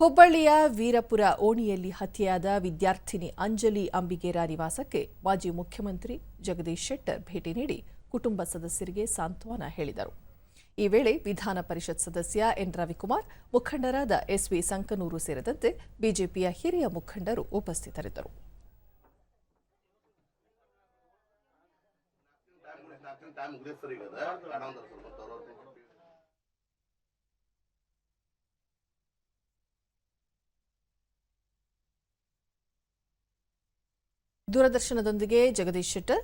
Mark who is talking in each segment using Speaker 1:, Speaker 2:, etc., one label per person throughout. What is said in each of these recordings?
Speaker 1: ಹುಬ್ಬಳ್ಳಿಯ ವೀರಪುರ ಓಣಿಯಲ್ಲಿ ಹತ್ಯೆಯಾದ ವಿದ್ಯಾರ್ಥಿನಿ ಅಂಜಲಿ ಅಂಬಿಗೇರ ನಿವಾಸಕ್ಕೆ ಮಾಜಿ ಮುಖ್ಯಮಂತ್ರಿ ಜಗದೀಶ್ ಶೆಟ್ಟರ್ ಭೇಟಿ ನೀಡಿ ಕುಟುಂಬ ಸದಸ್ಯರಿಗೆ ಸಾಂತ್ವನ ಹೇಳಿದರು. ಈ ವೇಳೆ ವಿಧಾನ ಪರಿಷತ್ ಸದಸ್ಯ ಎನ್ ರವಿಕುಮಾರ್, ಮುಖಂಡರಾದ ಎಸ್ವಿ ಸಂಕನೂರು ಸೇರಿದಂತೆ ಬಿಜೆಪಿಯ ಹಿರಿಯ ಮುಖಂಡರು ಉಪಸ್ಥಿತರಿದ್ದರು. ದೂರದರ್ಶನದೊಂದಿಗೆ ಜಗದೀಶ್ ಶೆಟ್ಟರ್.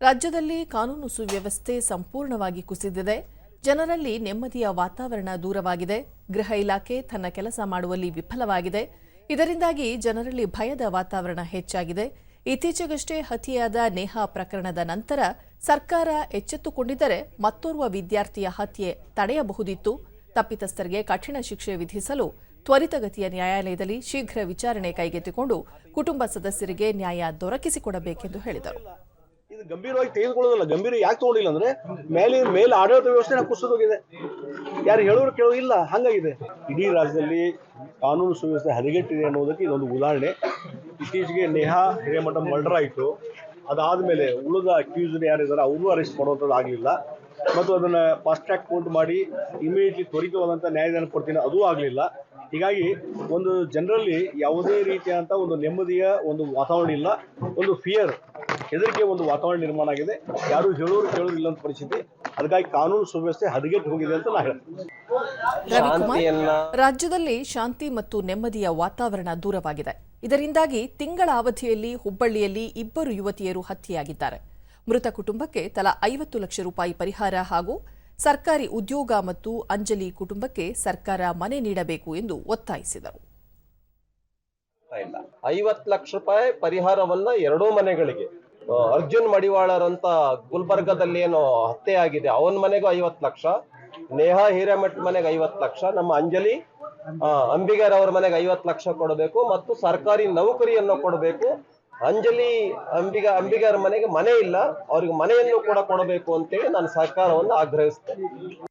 Speaker 1: ರಾಜ್ಯದಲ್ಲಿ ಕಾನೂನು ಸುವ್ಯವಸ್ಥೆ ಸಂಪೂರ್ಣವಾಗಿ ಕುಸಿದಿದೆ. ಜನರಲ್ಲಿ ನೆಮ್ಮದಿಯ ವಾತಾವರಣ ದೂರವಾಗಿದೆ. ಗೃಹ ಇಲಾಖೆ ತನ್ನ ಕೆಲಸ ಮಾಡುವಲ್ಲಿ ವಿಫಲವಾಗಿದೆ. ಇದರಿಂದಾಗಿ ಜನರಲ್ಲಿ ಭಯದ ವಾತಾವರಣ ಹೆಚ್ಚಾಗಿದೆ. ಇತ್ತೀಚೆಗಷ್ಟೇ ಹತ್ಯೆಯಾದ ನೇಹಾ ಪ್ರಕರಣದ ನಂತರ ಸರ್ಕಾರ ಎಚ್ಚೆತ್ತುಕೊಂಡಿದ್ದರೆ ಮತ್ತೋರ್ವ ವಿದ್ಯಾರ್ಥಿಯ ಹತ್ಯೆ ತಡೆಯಬಹುದಿತ್ತು. ತಪ್ಪಿತಸ್ಥರಿಗೆ ಕಠಿಣ ಶಿಕ್ಷೆ ವಿಧಿಸಲು ತ್ವರಿತಗತಿಯ ನ್ಯಾಯಾಲಯದಲ್ಲಿ ಶೀಘ್ರ ವಿಚಾರಣೆ ಕೈಗೆತ್ತಿಕೊಂಡು ಕುಟುಂಬ ಸದಸ್ಯರಿಗೆ ನ್ಯಾಯ ದೊರಕಿಸಿಕೊಡಬೇಕೆಂದು ಹೇಳಿದರು.
Speaker 2: ಇದು ಗಂಭೀರವಾಗಿ ತೆಗೆದುಕೊಳ್ಳೋದಲ್ಲ, ಗಂಭೀರ ಯಾಕೆ ತಗೊಂಡಿಲ್ಲ ಅಂದ್ರೆ ಮೇಲೆ ಮೇಲೆ ಆಡಳಿತ ವ್ಯವಸ್ಥೆ ಕುಸಿದೋಗಿದೆ ಯಾರು ಹೇಳೋರು ಕೇಳೋ ಇಲ್ಲ, ಹಂಗಾಗಿದೆ. ಇಡೀ ರಾಜ್ಯದಲ್ಲಿ ಕಾನೂನು ಸುವ್ಯವಸ್ಥೆ ಹದಗೆಟ್ಟಿದೆ ಅನ್ನೋದಕ್ಕೆ ಇದೊಂದು ಉದಾಹರಣೆ. ಇತ್ತೀಚೆಗೆ ನೇಹಾ ಹಿರೇಮಠ ಮರ್ಡರ್ ಆಯಿತು. ಅದಾದಮೇಲೆ ಉಳಿದ ಅಕ್ಯೂಸ್ಡ್ ಯಾರಿದ್ದಾರೆ ಅವರು ಅರೆಸ್ಟ್ ಮಾಡುವಂಥದ್ದು ಆಗಲಿಲ್ಲ. ಮತ್ತು ಅದನ್ನು ಫಾಸ್ಟ್ ಟ್ರ್ಯಾಕ್ ಕೋರ್ಟ್ ಮಾಡಿ ಇಮಿಡಿಯೇಟ್ಲಿ ತ್ವರಿತವಾದಂಥ ನ್ಯಾಯದಾನ ಕೊಡ್ತೀನಿ, ಅದೂ ಆಗಲಿಲ್ಲ. ಹೀಗಾಗಿ ಒಂದು ಜನರಲ್ಲಿ ಯಾವುದೇ ರೀತಿಯಾದಂಥ ಒಂದು ನೆಮ್ಮದಿಯ ಒಂದು ವಾತಾವರಣ ಇಲ್ಲ. ಒಂದು ಫಿಯರ್ ಹೆದರಿಕೆ ಒಂದು ವಾತಾವರಣ ನಿರ್ಮಾಣ ಆಗಿದೆ. ಯಾರು ಹೇಳೋರು ಕೇಳೋರು ಇಲ್ಲಂತ ಪರಿಸ್ಥಿತಿ. ಅದಕ್ಕಾಗಿ ಕಾನೂನು ಸುವ್ಯವಸ್ಥೆ ಹದಗೆಟ್ಟು ಹೋಗಿದೆ ಅಂತ ನಾ ಹೇಳ್ತೀನಿ.
Speaker 1: ರಾಜ್ಯದಲ್ಲಿ ಶಾಂತಿ ಮತ್ತು ನೆಮ್ಮದಿಯ ವಾತಾವರಣ ದೂರವಾಗಿದೆ. ಇದರಿಂದಾಗಿ ತಿಂಗಳ ಅವಧಿಯಲ್ಲಿ ಹುಬ್ಬಳ್ಳಿಯಲ್ಲಿ ಇಬ್ಬರು ಯುವತಿಯರು ಹತ್ಯೆಯಾಗಿದ್ದಾರೆ. ಮೃತ ಕುಟುಂಬಕ್ಕೆ ತಲಾ ಐವತ್ತು ಲಕ್ಷ ರೂಪಾಯಿ ಪರಿಹಾರ ಹಾಗೂ ಸರ್ಕಾರಿ ಉದ್ಯೋಗ ಮತ್ತು ಅಂಜಲಿ ಕುಟುಂಬಕ್ಕೆ ಸರ್ಕಾರ ಮನೆ ನೀಡಬೇಕು ಎಂದು ಒತ್ತಾಯಿಸಿದರು.
Speaker 3: ಐವತ್ತು ಲಕ್ಷ ರೂಪಾಯಿ ಪರಿಹಾರವನ್ನ ಎರಡೂ ಮನೆಗಳಿಗೆ. ಅರ್ಜುನ್ ಮಡಿವಾಳರಂತ ಗುಲ್ಬರ್ಗದಲ್ಲಿ ಏನು ಹತ್ಯೆ ಆಗಿದೆ. ಅವನ ಮನೆಗೂ ಐವತ್ತು ಲಕ್ಷ, ನೇಹಾ ಹಿರೇಮಠ್ ಮನೆಗೆ ಐವತ್ತು ಲಕ್ಷ, ನಮ್ಮ ಅಂಜಲಿ ಅಂಬಿಗರ್ ಅವ್ರ ಮನೆಗೆ ಐವತ್ತು ಲಕ್ಷ ಕೊಡಬೇಕು ಮತ್ತು ಸರ್ಕಾರಿ ನೌಕರಿಯನ್ನು ಕೊಡಬೇಕು. ಅಂಜಲಿ ಅಂಬಿಗ ಅಂಬಿಗರ ಮನೆಗೆ ಮನೆ ಇಲ್ಲ. ಅವ್ರಿಗೆ ಮನೆಯನ್ನು ಕೂಡ ಕೊಡಬೇಕು ಅಂತೇಳಿ ನಾನು ಸರ್ಕಾರವನ್ನು ಆಗ್ರಹಿಸ್ತೇನೆ.